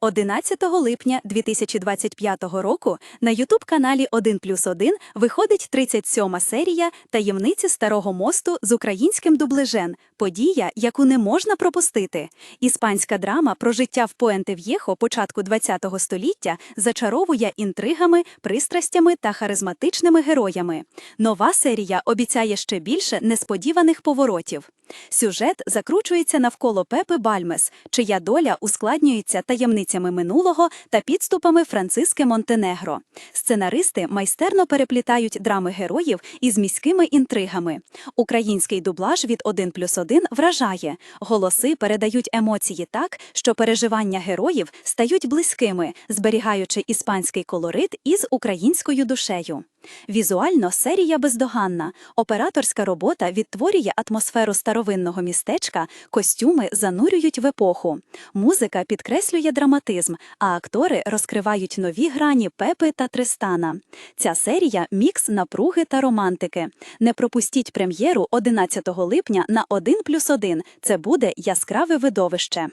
11 липня 2025 року на Ютуб-каналі 1 плюс 1 виходить 37-ма серія «Таємниці Старого мосту» з українським дублежем. Подія, яку не можна пропустити. Іспанська драма про життя в Пуенте-В'єхо початку ХХ століття зачаровує інтригами, пристрастями та харизматичними героями. Нова серія обіцяє ще більше несподіваних поворотів. Сюжет закручується навколо Пепи Бальмес, чия доля ускладнюється таємницями минулого та підступами Франциски Монтенегро. Сценаристи майстерно переплітають драми героїв із міськими інтригами. Український дублаж від 1 плюс 1 вражає. Голоси передають емоції так, що переживання героїв стають близькими, зберігаючи іспанський колорит із українською душею. Візуально серія бездоганна. Операторська робота відтворює атмосферу старовинного містечка, костюми занурюють в епоху. Музика підкреслює драматизм, а актори розкривають нові грані Пепи та Тристана. Ця серія мікс напруги та романтики. Не пропустіть прем'єру 11 липня на 1+,1. Це буде яскраве видовище.